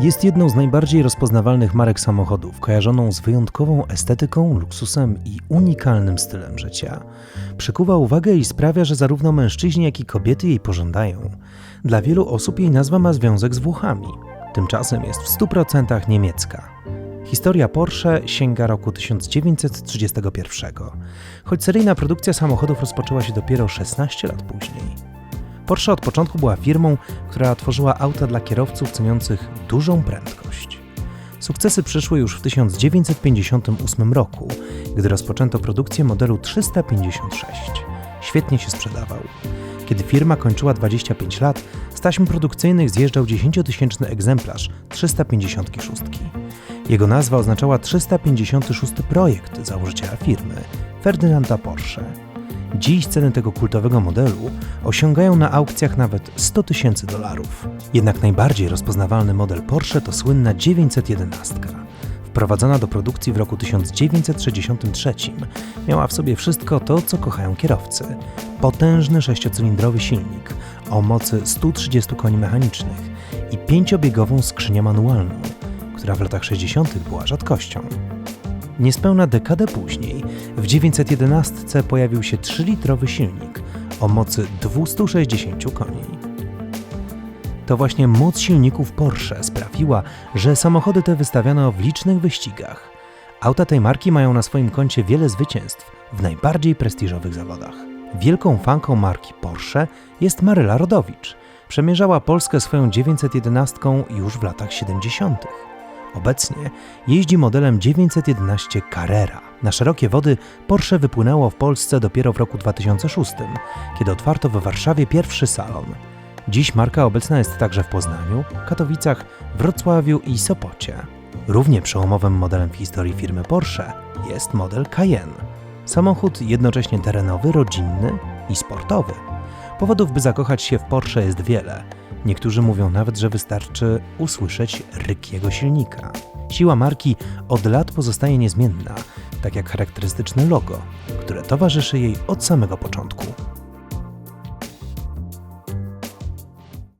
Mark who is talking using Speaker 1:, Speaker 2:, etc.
Speaker 1: Jest jedną z najbardziej rozpoznawalnych marek samochodów, kojarzoną z wyjątkową estetyką, luksusem i unikalnym stylem życia. Przykuwa uwagę i sprawia, że zarówno mężczyźni, jak i kobiety jej pożądają. Dla wielu osób jej nazwa ma związek z Włochami. Tymczasem jest w 100% niemiecka. Historia Porsche sięga roku 1931, choć seryjna produkcja samochodów rozpoczęła się dopiero 16 lat później. Porsche od początku była firmą, która tworzyła auta dla kierowców ceniących dużą prędkość. Sukcesy przyszły już w 1958 roku, gdy rozpoczęto produkcję modelu 356. Świetnie się sprzedawał. Kiedy firma kończyła 25 lat, z taśm produkcyjnych zjeżdżał 10-tysięczny egzemplarz 356. Jego nazwa oznaczała 356 projekt założyciela firmy, Ferdynanda Porsche. Dziś ceny tego kultowego modelu osiągają na aukcjach nawet 100 tysięcy dolarów. Jednak najbardziej rozpoznawalny model Porsche to słynna 911. Wprowadzona do produkcji w roku 1963, miała w sobie wszystko to, co kochają kierowcy. Potężny sześciocylindrowy silnik o mocy 130 koni mechanicznych i pięciobiegową skrzynię manualną, która w latach 60. była rzadkością. Niespełna dekadę później, w 911 pojawił się 3-litrowy silnik o mocy 260 koni. To właśnie moc silników Porsche sprawiła, że samochody te wystawiano w licznych wyścigach. Auta tej marki mają na swoim koncie wiele zwycięstw w najbardziej prestiżowych zawodach. Wielką fanką marki Porsche jest Maryla Rodowicz. Przemierzała Polskę swoją 911 już w latach 70. Obecnie jeździ modelem 911 Carrera. Na szerokie wody Porsche wypłynęło w Polsce dopiero w roku 2006, kiedy otwarto we Warszawie pierwszy salon. Dziś marka obecna jest także w Poznaniu, Katowicach, Wrocławiu i Sopocie. Równie przełomowym modelem w historii firmy Porsche jest model Cayenne. Samochód jednocześnie terenowy, rodzinny i sportowy. Powodów, by zakochać się w Porsche jest wiele. Niektórzy mówią nawet, że wystarczy usłyszeć ryk jego silnika. Siła marki od lat pozostaje niezmienna, tak jak charakterystyczne logo, które towarzyszy jej od samego początku.